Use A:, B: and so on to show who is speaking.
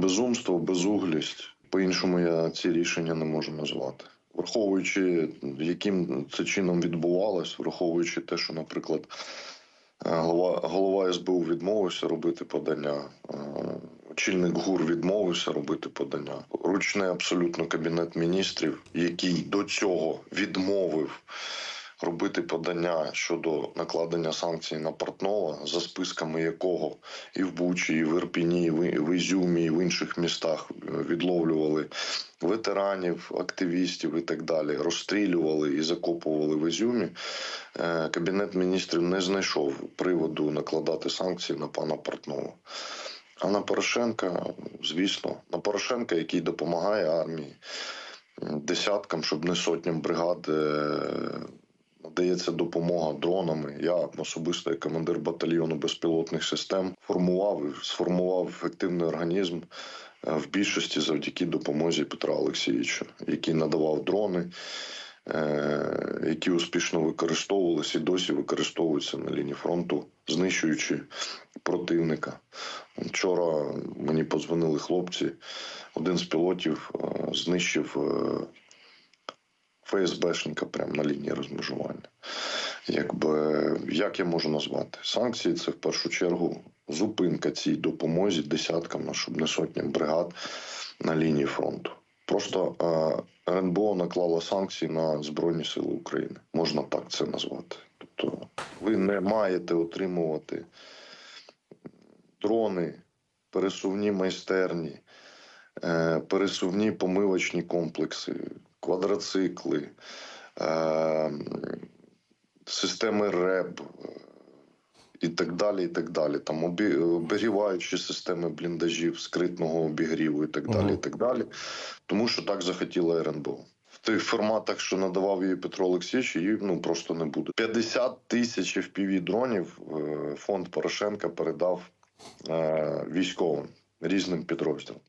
A: Безумство, безуглість. По-іншому я ці рішення не можу назвати. Враховуючи, яким це чином відбувалось, враховуючи те, що, наприклад, е, голова, голова СБУ відмовився робити подання, е, очільник ГУР відмовився робити подання. Ручний абсолютно кабінет міністрів, який до цього відмовив робити подання щодо накладення санкцій на Портнова, за списками якого і в Бучі, і в Ірпіні, і в Ізюмі, і в інших містах е, відловлювали ветеранів, активістів і так далі, розстрілювали і закопували в Ізюмі. Е, Кабінет міністрів не знайшов приводу накладати санкції на пана Портнова. А на Порошенка, звісно, на Порошенка, який допомагає армії десяткам, щоб не сотням бригад е, надається допомога дронами. Я особисто, як командир батальйону безпілотних систем, формував сформував ефективний організм е, в більшості завдяки допомозі Петра Олексійовича, який надавав дрони. е, Які успішно використовувалися і досі використовуються на лінії фронту, знищуючи противника. Вчора мені подзвонили хлопці. Один з пілотів е, знищив ФСБшника прямо на лінії розмежування. Якби як я можу назвати? Санкції це в першу чергу зупинка цій допомозі десяткам, а щоб не сотням бригад на лінії фронту. Просто е, РНБО наклало санкції на Збройні Сили України. Можна так це назвати. Тобто, ви не маєте отримувати дрони, пересувні майстерні, е, пересувні помивочні комплекси, квадроцикли, е, системи РЕБ е, і так далі. і так далі. Там обі- обігріваючі системи бліндажів, скритного обігріву і так далі.
B: Мгм.
A: і так далі. Тому що так захотіла РНБО. В тих форматах, що надавав її Петро Олексійович, її ну просто не буде. 50 тисяч fpv дронів е, фонд Порошенка передав військовим різним підрозділам.